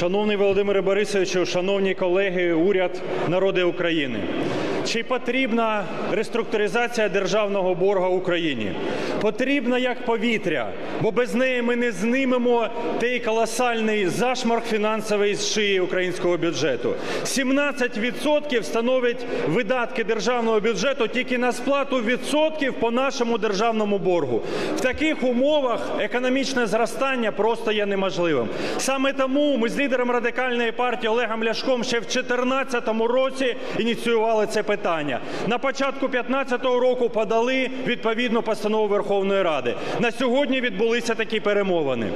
Шановний Володимире Борисовичу, шановні колеги, уряд, народи України. Чи потрібна реструктуризація державного борга Україні? Потрібна як повітря, бо без неї ми не знимемо той колосальний зашморг фінансовий з шиї українського бюджету. 17% становить видатки державного бюджету тільки на сплату відсотків по нашому державному боргу. В таких умовах економічне зростання просто є неможливим. Саме тому ми з лідером радикальної партії Олегом Ляшком ще в 2014 році ініціювали це питання. На початку 2015 року подали відповідну постанову Верховної Ради. На сьогодні відбулися такі перемовини.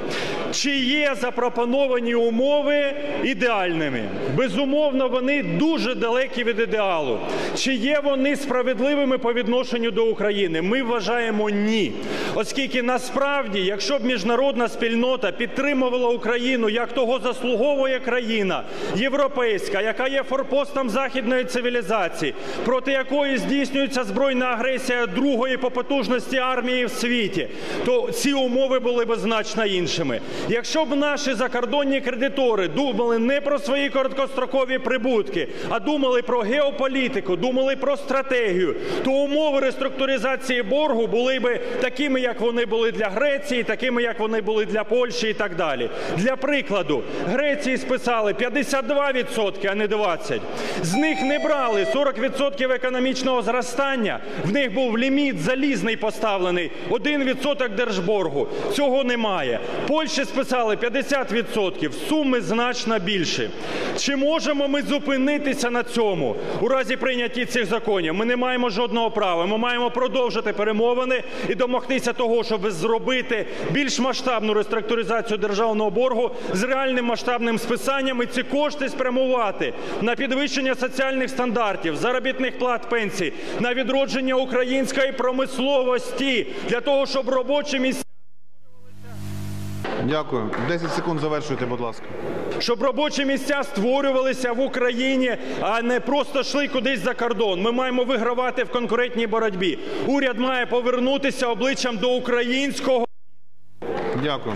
Чи є запропоновані умови ідеальними? Безумовно, вони дуже далекі від ідеалу. Чи є вони справедливими по відношенню до України? Ми вважаємо ні. Оскільки насправді, якщо б міжнародна спільнота підтримувала Україну як того заслуговує країна європейська, яка є форпостом західної цивілізації, проти якої здійснюється збройна агресія другої по потужності армії в світі, то ці умови були б значно іншими. Якщо б наші закордонні кредитори думали не про свої короткострокові прибутки, а думали про геополітику, думали про стратегію, то умови реструктуризації боргу були б такими, як вони були для Греції, такими, як вони були для Польщі і так далі. Для прикладу, Греції списали 52%, а не 20%. З них не брали 40% економічного зростання. В них був ліміт залізний поставлений 1% держборгу. Цього немає. Польщі списали 50%, суми значно більші. Чи можемо ми зупинитися на цьому у разі прийняття цих законів? Ми не маємо жодного права. Ми маємо продовжити перемовини і домогтися того, щоб зробити більш масштабну реструктуризацію державного боргу з реальним масштабним списанням і ці кошти спрямувати на підвищення соціальних стандартів, заробітних плат, пенсій, на відродження української промисловості для того, щоб робочі місця. Дякую. 10 секунд завершуйте, будь ласка. щоб робочі місця створювалися в Україні, а не просто йшли кудись за кордон. Ми маємо вигравати в конкурентній боротьбі. Уряд має повернутися обличчям до українського. Дякую.